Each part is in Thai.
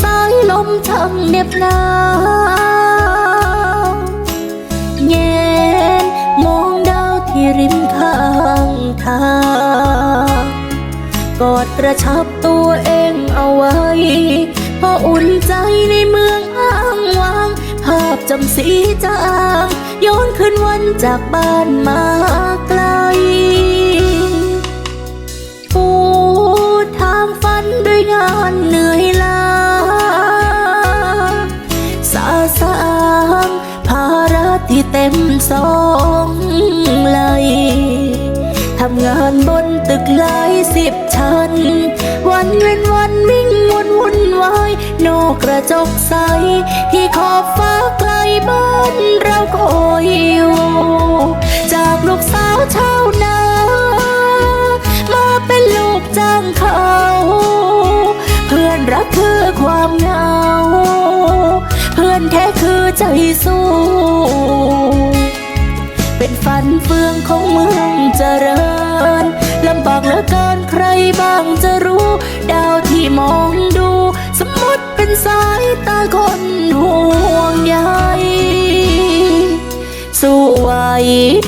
สายลมช่างเหน็บหนาวแงนมองดาวที่ริมข้างทางกอดกระชับตัวเองเอาไว้ พออุ่นใจในเมืองอ้างวาง ภาพจำสีจางย้อนคืนวันจากบ้านมา ที่เต็มสองไหลทำงานบนตึกหลายสิบชั้น วันเว้นวันวิ่งวนวุ่นวายนอกกระจกใส ที่ขอบฟ้าไกลบ้านเราคอยอยู่จากลูกสาวชาวนามาเป็นลูกจ้างเขา เพื่อนรักคือความงาเพื่อนแท้คือ ใจสู้ เป็นฝันเฟืองของเมืองเจริญลำบากเหลือเกินใครบ้างจะรู้ ดาวที่มองดู สมมติเป็นสายตาคนห่วงใยสู้ไหว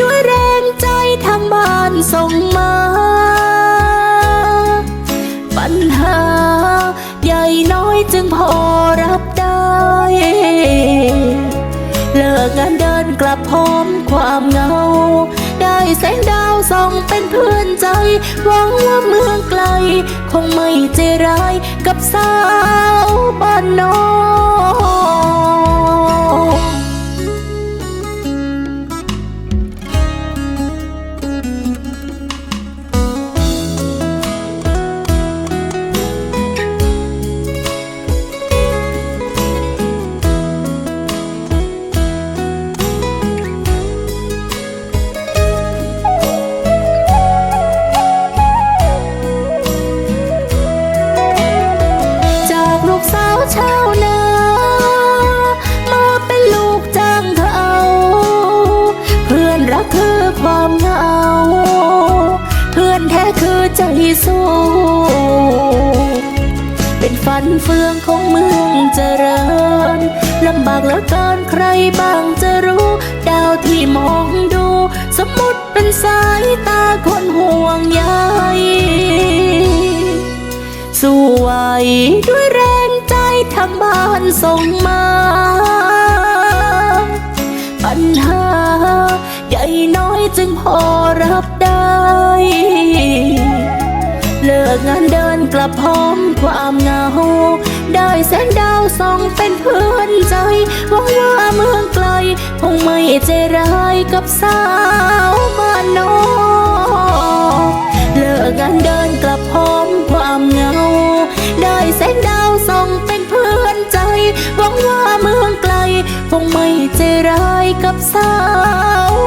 ด้วยแรงใจทางบ้านส่งมา ปัญหาใหญ่น้อยจึงพอรับได้ กงานเดินกลับพร้อมความเหงา ได้แสงดาวส่องเป็นเพื่อนใจ หวังว่าเมืองไกล คงไม่ใจร้ายกับสาวบ้านนอกจาก คือความเหงา เพื่อนแท้คือใจสู้เป็นฝันเฟืองของเมืองเจริญลำบากเหลือเกินใครบ้างจะรู้ ดาวที่มองดู สมมุติเป็นสายตาคนห่วงใยสู้ไหวด้วยแรงใจทางบ้านส่ง จึงพอรับได้ เลิกงานเดินกลับพร้อมความเหงา ได้แสงดาวส่องเป็นเพื่อนใจหวังว่าเมืองไกล คงไม่ใจร้ายกับสาวบ้านนอกเลิกงานเดินกลับพร้อมความเหงา ได้แสงดาวส่องเป็นเพื่อนใจหวังว่าเมืองไกล คงไม่ใจร้ายกับสาว